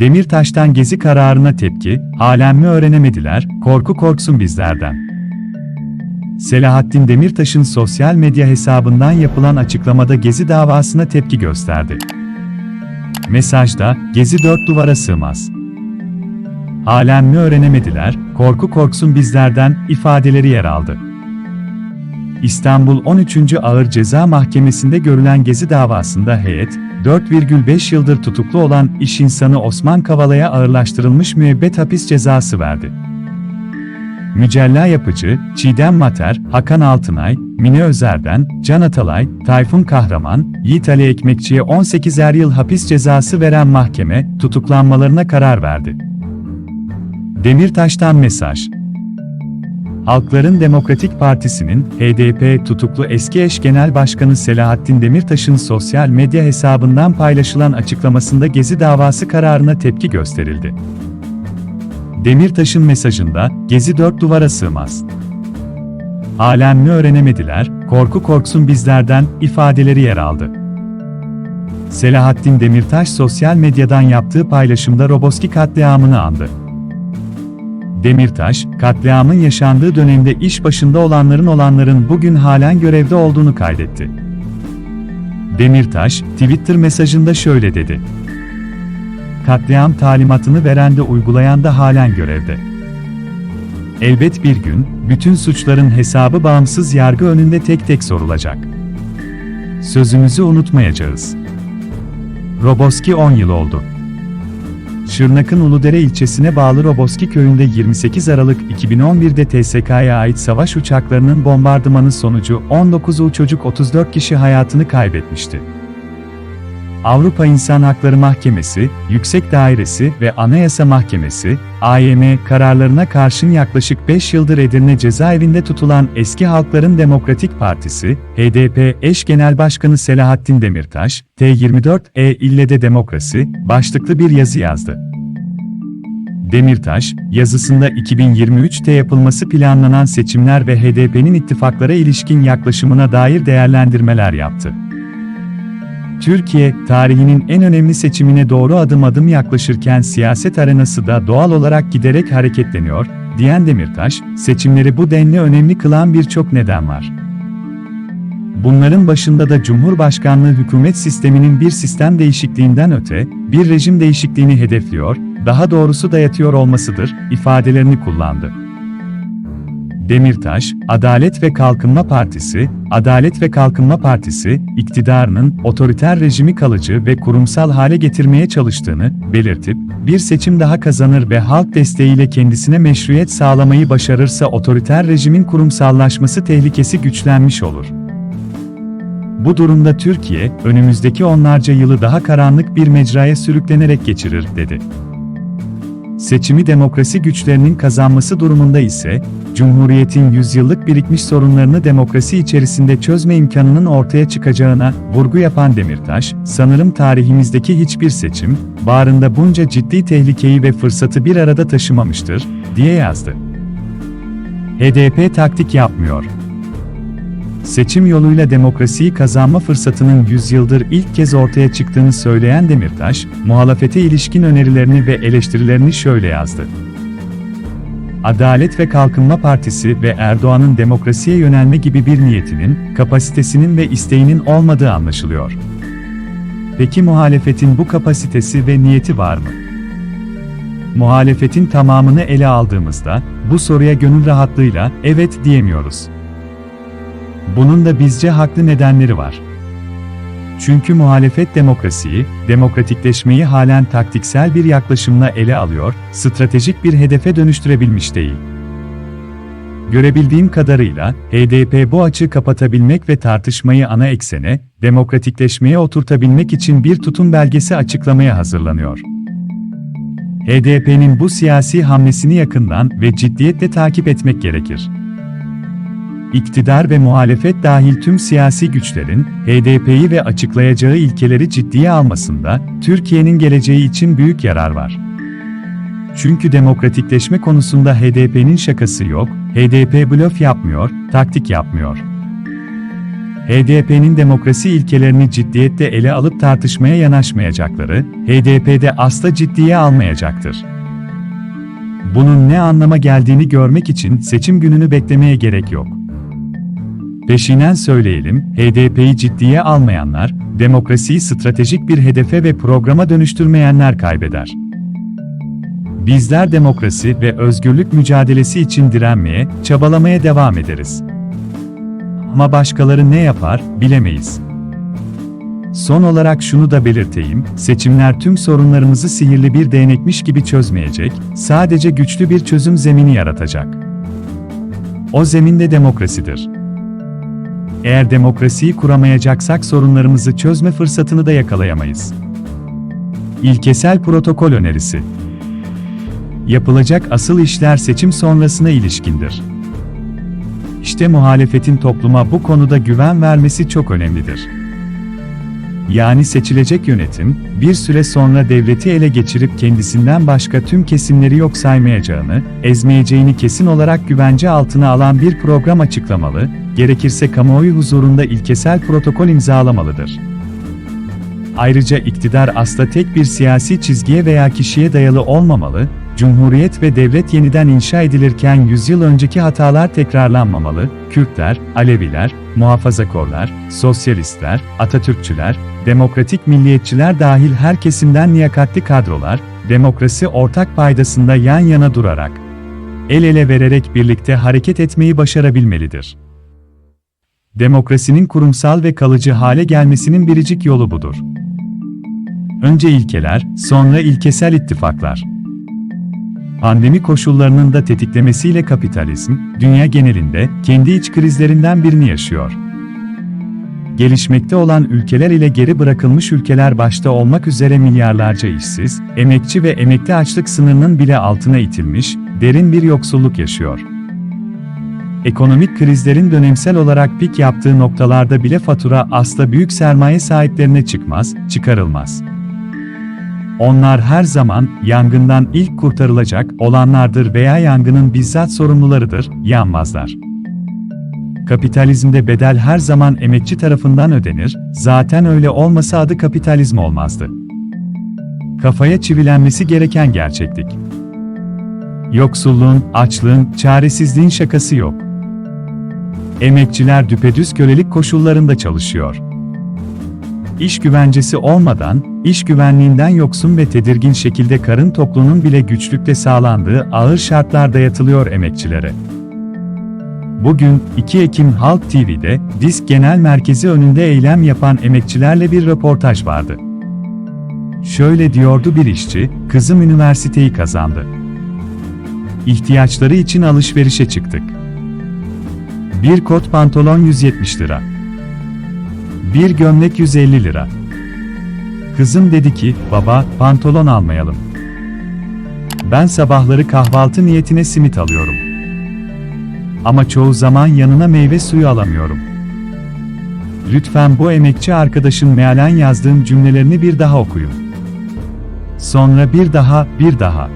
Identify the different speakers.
Speaker 1: Demirtaş'tan gezi kararına tepki, halen mi öğrenemediler, korku korksun bizlerden. Selahattin Demirtaş'ın sosyal medya hesabından yapılan açıklamada Gezi davasına tepki gösterdi. Mesajda, Gezi dört duvara sığmaz. Halen mi öğrenemediler, korku korksun bizlerden ifadeleri yer aldı. İstanbul 13. Ağır Ceza Mahkemesi'nde görülen Gezi davasında heyet, 4,5 yıldır tutuklu olan iş insanı Osman Kavala'ya ağırlaştırılmış müebbet hapis cezası verdi. Mücella Yapıcı, Çiğdem Mater, Hakan Altınay, Mine Özer'den, Can Atalay, Tayfun Kahraman, Yiğit Ali Ekmekçi'ye 18'er yıl hapis cezası veren mahkeme, tutuklanmalarına karar verdi. Demirtaş'tan mesaj. Halkların Demokratik Partisi'nin HDP tutuklu eski eş genel başkanı Selahattin Demirtaş'ın sosyal medya hesabından paylaşılan açıklamasında Gezi davası kararına tepki gösterildi. Demirtaş'ın mesajında, Gezi dört duvara sığmaz. Halen mi öğrenemediler, korku korksun bizlerden, ifadeleri yer aldı. Selahattin Demirtaş sosyal medyadan yaptığı paylaşımda Roboski katliamını andı. Demirtaş, katliamın yaşandığı dönemde iş başında olanların olanların bugün halen görevde olduğunu kaydetti. Demirtaş, Twitter mesajında şöyle dedi. Katliam talimatını veren de uygulayan da halen görevde. Elbet bir gün, bütün suçların hesabı bağımsız yargı önünde tek tek sorulacak. Sözümüzü unutmayacağız. Roboski 10 yıl oldu. Şırnak'ın Uludere ilçesine bağlı Roboski köyünde 28 Aralık 2011'de TSK'ya ait savaş uçaklarının bombardımanı sonucu 19 çocuk 34 kişi hayatını kaybetmişti. Avrupa İnsan Hakları Mahkemesi, Yüksek Dairesi ve Anayasa Mahkemesi, AYM kararlarına karşın yaklaşık 5 yıldır Edirne cezaevinde tutulan Eski Halkların Demokratik Partisi, HDP eş genel başkanı Selahattin Demirtaş, T24E İlle Demokrasi, başlıklı bir yazı yazdı. Demirtaş, yazısında 2023'te yapılması planlanan seçimler ve HDP'nin ittifaklara ilişkin yaklaşımına dair değerlendirmeler yaptı. Türkiye, tarihinin en önemli seçimine doğru adım adım yaklaşırken siyaset arenası da doğal olarak giderek hareketleniyor, diyen Demirtaş, seçimleri bu denli önemli kılan birçok neden var. Bunların başında da Cumhurbaşkanlığı hükümet sisteminin bir sistem değişikliğinden öte, bir rejim değişikliğini hedefliyor, daha doğrusu dayatıyor olmasıdır, ifadelerini kullandı. Demirtaş, Adalet ve Kalkınma Partisi, Adalet ve Kalkınma Partisi, iktidarının otoriter rejimi kalıcı ve kurumsal hale getirmeye çalıştığını belirtip, bir seçim daha kazanır ve halk desteğiyle kendisine meşruiyet sağlamayı başarırsa otoriter rejimin kurumsallaşması tehlikesi güçlenmiş olur. Bu durumda Türkiye, önümüzdeki onlarca yılı daha karanlık bir mecraya sürüklenerek geçirir, dedi. Seçimi demokrasi güçlerinin kazanması durumunda ise, Cumhuriyet'in yüzyıllık birikmiş sorunlarını demokrasi içerisinde çözme imkanının ortaya çıkacağına vurgu yapan Demirtaş, sanırım tarihimizdeki hiçbir seçim, bağrında bunca ciddi tehlikeyi ve fırsatı bir arada taşımamıştır, diye yazdı. HDP taktik yapmıyor. Seçim yoluyla demokrasiyi kazanma fırsatının yüzyıldır ilk kez ortaya çıktığını söyleyen Demirtaş, muhalefete ilişkin önerilerini ve eleştirilerini şöyle yazdı. Adalet ve Kalkınma Partisi ve Erdoğan'ın demokrasiye yönelme gibi bir niyetinin, kapasitesinin ve isteğinin olmadığı anlaşılıyor. Peki muhalefetin bu kapasitesi ve niyeti var mı? Muhalefetin tamamını ele aldığımızda, bu soruya gönül rahatlığıyla evet diyemiyoruz. Bunun da bizce haklı nedenleri var. Çünkü muhalefet demokrasiyi, demokratikleşmeyi halen taktiksel bir yaklaşımla ele alıyor, stratejik bir hedefe dönüştürebilmiş değil. Görebildiğim kadarıyla, HDP bu açığı kapatabilmek ve tartışmayı ana eksene, demokratikleşmeye oturtabilmek için bir tutum belgesi açıklamaya hazırlanıyor. HDP'nin bu siyasi hamlesini yakından ve ciddiyetle takip etmek gerekir. İktidar ve muhalefet dahil tüm siyasi güçlerin HDP'yi ve açıklayacağı ilkeleri ciddiye almasında Türkiye'nin geleceği için büyük yarar var. Çünkü demokratikleşme konusunda HDP'nin şakası yok, HDP blöf yapmıyor, taktik yapmıyor. HDP'nin demokrasi ilkelerini ciddiyetle ele alıp tartışmaya yanaşmayacakları, HDP'de asla ciddiye almayacaktır. Bunun ne anlama geldiğini görmek için seçim gününü beklemeye gerek yok. Peşinen söyleyelim, HDP'yi ciddiye almayanlar, demokrasiyi stratejik bir hedefe ve programa dönüştürmeyenler kaybeder. Bizler demokrasi ve özgürlük mücadelesi için direnmeye, çabalamaya devam ederiz. Ama başkaları ne yapar, bilemeyiz. Son olarak şunu da belirteyim, seçimler tüm sorunlarımızı sihirli bir değnekmiş gibi çözmeyecek, sadece güçlü bir çözüm zemini yaratacak. O zemin de demokrasidir. Eğer demokrasiyi kuramayacaksak sorunlarımızı çözme fırsatını da yakalayamayız. İlkesel protokol önerisi Yapılacak asıl işler seçim sonrasına ilişkindir. İşte muhalefetin topluma bu konuda güven vermesi çok önemlidir. Yani seçilecek yönetim, bir süre sonra devleti ele geçirip kendisinden başka tüm kesimleri yok saymayacağını, ezmeyeceğini kesin olarak güvence altına alan bir program açıklamalı, gerekirse kamuoyu huzurunda ilkesel protokol imzalamalıdır. Ayrıca iktidar asla tek bir siyasi çizgiye veya kişiye dayalı olmamalı, Cumhuriyet ve devlet yeniden inşa edilirken yüzyıl önceki hatalar tekrarlanmamalı, Kürtler, Aleviler, muhafazakorlar, sosyalistler, Atatürkçüler, demokratik milliyetçiler dahil her kesimden liyakatli kadrolar, demokrasi ortak paydasında yan yana durarak, el ele vererek birlikte hareket etmeyi başarabilmelidir. Demokrasinin kurumsal ve kalıcı hale gelmesinin biricik yolu budur. Önce ilkeler, sonra ilkesel ittifaklar. Pandemi koşullarının da tetiklemesiyle kapitalizm, dünya genelinde kendi iç krizlerinden birini yaşıyor. Gelişmekte olan ülkeler ile geri bırakılmış ülkeler başta olmak üzere milyarlarca işsiz, emekçi ve emekli açlık sınırının bile altına itilmiş, derin bir yoksulluk yaşıyor. Ekonomik krizlerin dönemsel olarak pik yaptığı noktalarda bile fatura asla büyük sermaye sahiplerine çıkmaz, çıkarılmaz. Onlar her zaman yangından ilk kurtarılacak olanlardır veya yangının bizzat sorumlularıdır, yanmazlar. Kapitalizmde bedel her zaman emekçi tarafından ödenir, zaten öyle olmasa adı kapitalizm olmazdı. Kafaya çivilenmesi gereken gerçeklik. Yoksulluğun, açlığın, çaresizliğin şakası yok. Emekçiler düpedüz kölelik koşullarında çalışıyor. İş güvencesi olmadan, iş güvenliğinden yoksun ve tedirgin şekilde karın tokluğunun bile güçlükle sağlandığı ağır şartlar dayatılıyor emekçilere. Bugün 2 Ekim Halk TV'de Disk Genel Merkezi önünde eylem yapan emekçilerle bir röportaj vardı. Şöyle diyordu bir işçi, kızım üniversiteyi kazandı. İhtiyaçları için alışverişe çıktık. Bir kot pantolon 170 lira. Bir gömlek 150 lira. Kızım dedi ki, baba, pantolon almayalım. Ben sabahları kahvaltı niyetine simit alıyorum. Ama çoğu zaman yanına meyve suyu alamıyorum. Lütfen bu emekçi arkadaşın mealen yazdığım cümlelerini bir daha okuyun. Sonra bir daha, bir daha.